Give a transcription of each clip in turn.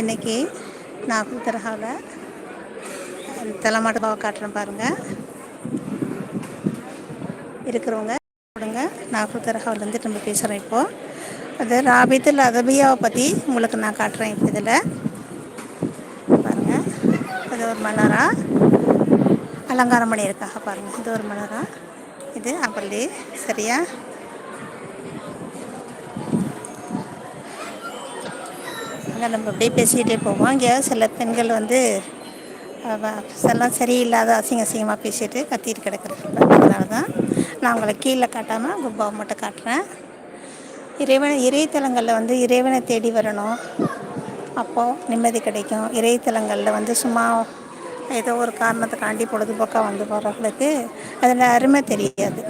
இன்னைக்கு நான் தரகாவில் தலைமாட்டு பாவை காட்டுறேன் பாருங்கள் இருக்கிறவங்க கொடுங்க. நான் குத்தரஹாவிலேருந்து நம்ம பேசுகிறேன் இப்போது அது ராபித்தில் அதபியாவை பற்றி உங்களுக்கு நான் காட்டுறேன் இப்போ இதில். பாருங்கள் இது ஒரு மலரா? அலங்காரம் பண்ணியிருக்காக பாருங்கள் இது ஒரு மலரா? இது அப்பள்ளி சரியா? அங்கே நம்ம அப்படியே பேசிக்கிட்டே போவோம். இங்கே சில பெண்கள் வந்து எல்லாம் சரியில்லாத அசிங்க அசிங்கமாக பேசிட்டு கத்திட்டு கிடக்குறது அதனால தான் நான் உங்களை கீழே காட்டாமல் குப்பாவை மட்டும் காட்டுறேன். இறைவன் இறைத்தலங்களில் வந்து இறைவனை தேடி வரணும். அப்போது நிம்மதி கிடைக்கும். இறைத்தலங்களில் வந்து சும்மா ஏதோ ஒரு காரணத்துக்காண்டி பொழுதுபோக்காக வந்து போகிறவங்களுக்கு அதில் அருமை தெரியாது.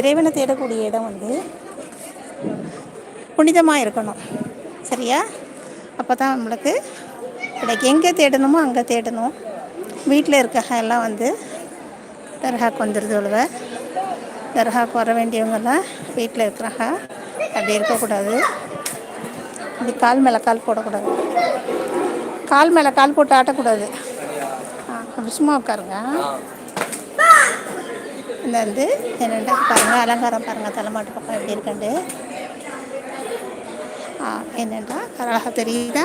இறைவனை தேடக்கூடிய இடம் வந்து புனிதமாக இருக்கணும். சரியா? அப்போ தான் நம்மளுக்கு கிடைக்கும். எங்கே தேடணுமோ அங்கே தேடணும். வீட்டில் இருக்க எல்லாம் வந்து தர்காக்கு வந்துடுது உழுவ தர்காக்கு வர வேண்டியவங்கெல்லாம் வீட்டில் இருக்கிறாங்க. அப்படி இருக்கக்கூடாது. இப்படி கால் மேலே கால் போடக்கூடாது. கால் மேலே கால் போட்டு ஆட்டக்கூடாது. சும்மா உட்காருங்க. இந்த வந்து என்னென்ன பாருங்கள் அலங்காரம் பாருங்கள் தலைமாட்டு பக்கம் எப்படி இருக்கண்டு என்னென்றா அழகாக தெரியுதா?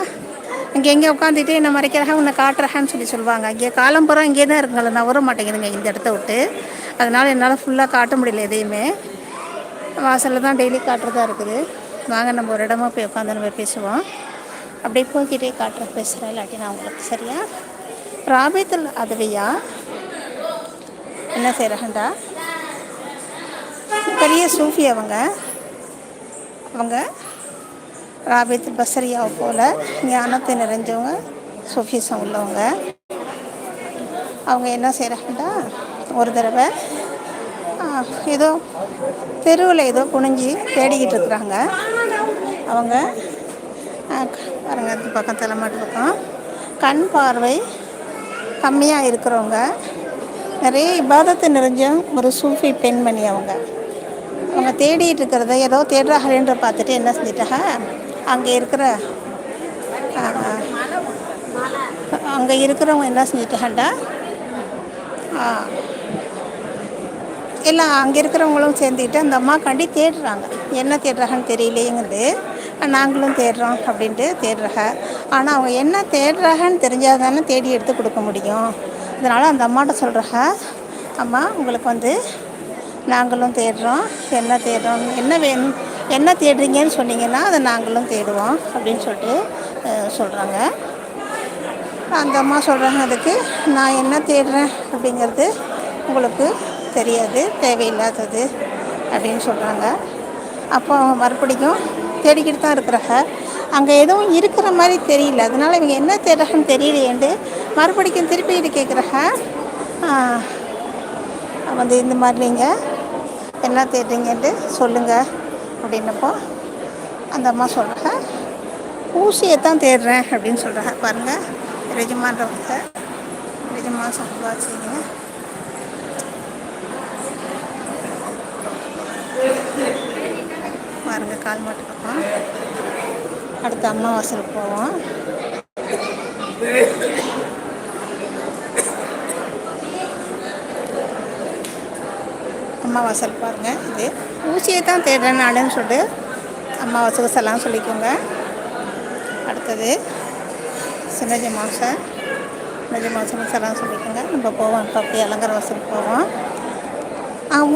இங்கே எங்கே உட்காந்துட்டு என்ன மறைக்கிறாங்க உன்னை காட்டுறாங்கன்னு சொல்லி சொல்லுவாங்க. இங்கே காலம்புறம் இங்கே தான் இருக்குங்கள நான் வர மாட்டேங்குதுங்க இந்த இடத்த விட்டு. அதனால் என்னால் ஃபுல்லாக காட்ட முடியல எதையுமே. வாசலில் தான் டெய்லி காட்டுறதா இருக்குது. வாங்க நம்ம ஒரு இடமா போய் உட்காந்து நம்ம பேசுவோம். அப்படியே போய்கிட்டே காட்டுறேன் பேசுகிறேன் இல்லாட்டி நான் உங்களுக்கு சரியா? ராபித்தில் அதுவையா என்ன செய்கிறாங்கடா பெரிய சூஃபி அவங்க. அவங்க ராபித் பசரியாவை போல் ஞானத்தை நிறைஞ்சவங்க சூஃபிசம் உள்ளவங்க. அவங்க என்ன செய்கிறாங்கடா ஒரு தடவை ஏதோ தெருவில் ஏதோ குனிஞ்சி தேடிக்கிட்டு இருக்கிறாங்க. அவங்க பாருங்கள் இந்த பக்கம் தலைமாட்டு பக்கம். கண் பார்வை கம்மியாக இருக்கிறவங்க. நிறைய இபாதத்தை நிறைஞ்ச ஒரு சூஃபி பெண்மணி அவங்க. அவங்க தேடிட்டு இருக்கிறத ஏதோ தேடுறாங்களேன்ற பார்த்துட்டு என்ன செஞ்சிட்டாங்க? அங்கே இருக்கிற அங்கே இருக்கிறவங்க என்ன செஞ்சிட்டாங்கடா? எல்லாம் அங்கே இருக்கிறவங்களும் சேர்ந்துக்கிட்டு அந்த அம்மாக்காண்டி தேடுறாங்க. என்ன தேடுறாங்கன்னு தெரியலேங்கிறது. நாங்களும் தேடுறோம் அப்படின்ட்டு தேடுறாங்க. ஆனால் அவங்க என்ன தேடுறாங்கன்னு தெரிஞ்சால் தானே தேடி எடுத்து கொடுக்க முடியும். அதனால் அந்த அம்மாட்ட சொல்கிறாங்க அம்மா உங்களுக்கு வந்து நாங்களும் தேடுறோம். என்ன தேடுறோம்? என்ன வேணும்? என்ன தேடுறீங்கன்னு சொன்னீங்கன்னா அதை நாங்களும் தேடுவோம் அப்படின்னு சொல்லிட்டு சொல்கிறாங்க அந்த அம்மா சொல்கிறாங்க அதுக்கு நான் என்ன தேடுறேன் அப்படிங்கிறது உங்களுக்கு தெரியாது தேவையில்லாதது அப்படின்னு சொல்கிறாங்க அப்போ மறுபடியும் தேடிக்கிட்டு தான் இருக்கிறாங்க. அங்கே எதுவும் இருக்கிற மாதிரி தெரியல. அதனால் இவங்க என்ன தேடுறாங்கன்னு தெரியலையேண்டு மறுபடிக்கும் திருப்பிக்கிட்டு கேட்குறாங்க வந்து இந்த மாதிரி நீங்கள் என்ன தேடுறீங்கன்ட்டு சொல்லுங்கள் அப்படின்னப்போ அந்த அம்மா சொல்கிறாங்க ஊசியை தான் தேடுறேன் அப்படின்னு சொல்கிறாங்க பாருங்கள் ரெஜிமான்றவங்க ரெஜிமா சம்பாதிச்சிங்க. பாருங்க கால் மாட்டு பக்கம். அடுத்து அம்மா வாசலுக்கு போவோம். அம்மா வாசல் பாருங்கள் இது. ஊசியை தான் தேடுறேன் நானுன்னு சொல்லிட்டு அம்மா வசகசெல்லாம் சொல்லிக்கோங்க. அடுத்தது சின்னஜ மாசம் சின்னஜ மாசம் செல்லாம் சொல்லிக்கோங்க. நம்ம போவோம் இப்போ அப்படியே அலங்கார வாசலுக்கு போவோம்.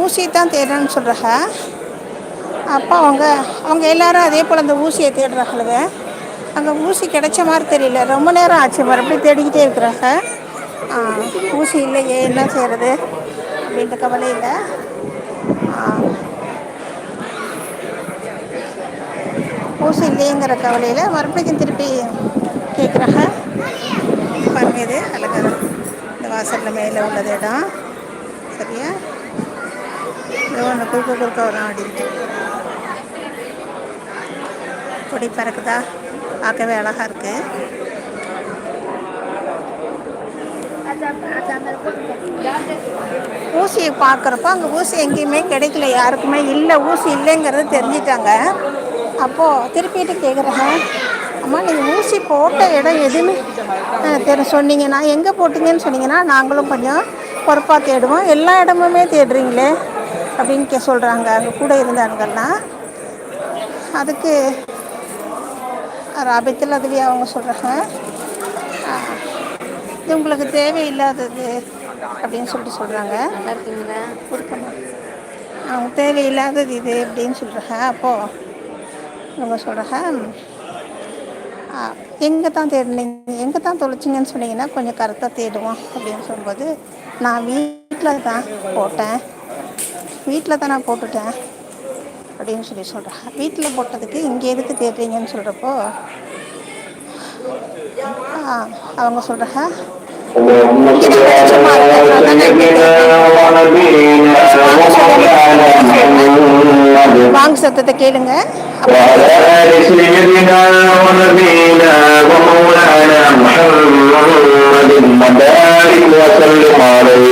ஊசியை தான் தேடுறேன்னு சொல்கிறாங்க அப்போ அவங்க அவங்க எல்லாரும் அதே போல் அந்த ஊசியை தேடுறாங்களே. அங்கே ஊசி கிடைச்ச மாதிரி தெரியல. ரொம்ப நேரம் ஆச்சு மறுபடியும் தேடிக்கிட்டே இருக்கிறாங்க. ஊசி இல்லையே என்ன செய்கிறது அப்படின்ற கவலை இல்லை. ஊசி இல்லைங்கிற கவலையில் மறுபடியும் திருப்பி கேட்குறாங்க பாருங்க இது இந்த வாசலில் மேலே உள்ளது இடம். சரியா? இது ஒன்று குறுக்க குறுக்க வரும் அப்படின்ட்டு கொடி பறக்குதா? பார்க்கவே அழகாக இருக்குது ஊசியை பார்க்குறப்போ அங்கே ஊசி எங்கேயுமே கிடைக்கல. யாருக்குமே இல்லை. ஊசி இல்லைங்கிறது தெரிஞ்சிட்டாங்க. அப்போது திருப்பிட்டு கேட்குறாங்க அம்மா நீங்கள் ஊசி போட்ட இடம் எதுன்னு தெரி சொன்னீங்கன்னா எங்கே போட்டிங்கன்னு சொன்னீங்கன்னா நாங்களும் கொஞ்சம் பொறுப்பாக தேடுவோம். எல்லா இடமுமே தேடுறீங்களே அப்படின்னு கே சொல்கிறாங்க அங்கே கூட இருந்தானுங்கல்லாம் அதுக்கு ராபித்தில் அதுவே அவங்க சொல்கிறாங்க இது உங்களுக்கு தேவையில்லாதது அப்படின்னு சொல்லிட்டு சொல்கிறாங்க நல்லா இருக்கீங்களா? கொடுக்கணும். அவங்க தேவையில்லாதது இது அப்படின்னு சொல்கிறாங்க அப்போது ரொம்ப சொல்கிறாங்க எங்கே தான் தேடினீங்க? எங்கே தான் தொலைச்சிங்கன்னு சொன்னீங்கன்னா கொஞ்சம் கரெக்டாக தேடுவோம் அப்படின்னு சொல்லும்போது நான் வீட்டில் தான் போட்டேன். வீட்டில் தான் நான் போட்டுட்டேன் அப்படின்னு சொல்லி சொல்கிறேன் வீட்டில் போட்டதுக்கு இங்கே எதுக்கு தேடுறீங்கன்னு சொல்கிறப்போ அவங்க சொல்கிறாங்க இங்கே வெளிச்சமாக இருக்கு அதனால தான் நான் இங்கே தேடுறேன். வாங்க சத்தத்தை கேளுங்க அப்போ وعلى آل سيدنا ونبينا ومولانا محمد وبارك وسلم عليه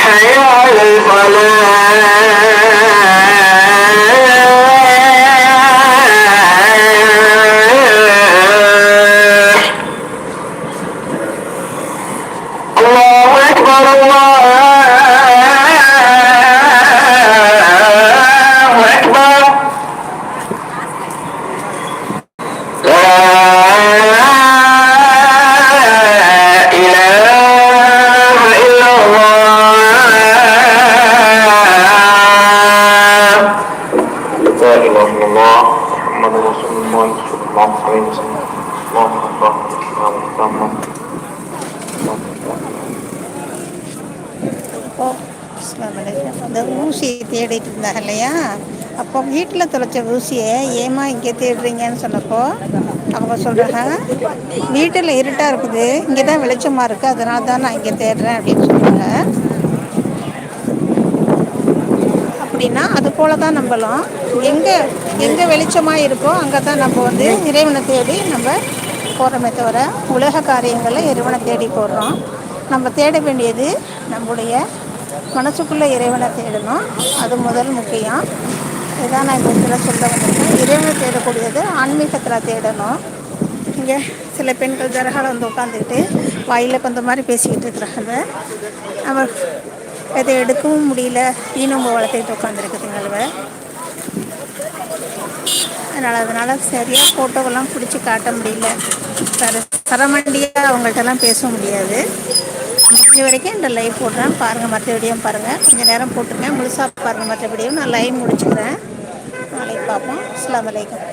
حي على முஸ்லிம்கள் எல்லாம் பிரைன்ஸ் எல்லாம் எல்லாம் எல்லாம் எல்லாம் இந்த ஊசியை தேடிட்டு இருந்தாங்க இல்லையா? அப்போ வீட்டில் தொலைச்ச ஊசியை ஏமா இங்கே தேடுறீங்கன்னு சொன்னப்போ அவங்க சொல்கிறாங்க வீட்டில் இருட்டாக இருக்குது. இங்கே தான் வெளிச்சமாக இருக்குது அதனால தான் நான் இங்கே தேடுறேன் அப்படின்னு சொல்கிறாங்க அப்படின்னா அது போல தான் நம்மளும் எங்கே எங்கே வெளிச்சமாக இருக்கோ அங்கே தான் நம்ம வந்து இறைவனை தேடி நம்ம போகிறோமே தவிர உலக காரியங்களில் இறைவனை தேடி போடுறோம் நம்ம தேட வேண்டியது நம்முடைய மனசுக்குள்ளே இறைவனை தேடணும். அது முதல் முக்கியம். இதான் நான் இந்த இதில் சொல்ல வந்திருக்கேன். இறைவனை தேடக்கூடியது ஆன்மீகத்தில் தேடணும். இங்கே சில பெண்கள் தரகால வந்து உட்காந்துக்கிட்டு வாயில் இப்போ மாதிரி பேசிக்கிட்டு இருக்கிறாங்க. நம்ம இதை எடுக்கவும் முடியல. ஈனம்பு வளர்த்துக்கிட்டு உட்காந்துருக்குதுங்களவ அதனால் அதனால் சரியாக ஃபோட்டோவெல்லாம் பிடிச்சி காட்ட முடியல. தர சரமண்டியாக அவங்கள்ட்டலாம் பேச முடியாது. முடிஞ்ச வரைக்கும் இந்த லைவ் போடுறேன். பாருங்கள் மற்ற வீடியோ பாருங்கள் கொஞ்சம் நேரம் போட்டிருக்கேன் முழுசாக பாருங்கள் மற்ற வீடியோ நான் லைவ் முடிச்சுக்கிறேன். நாளைக்கு பார்ப்போம். அஸ்லாம் வலைக்கம்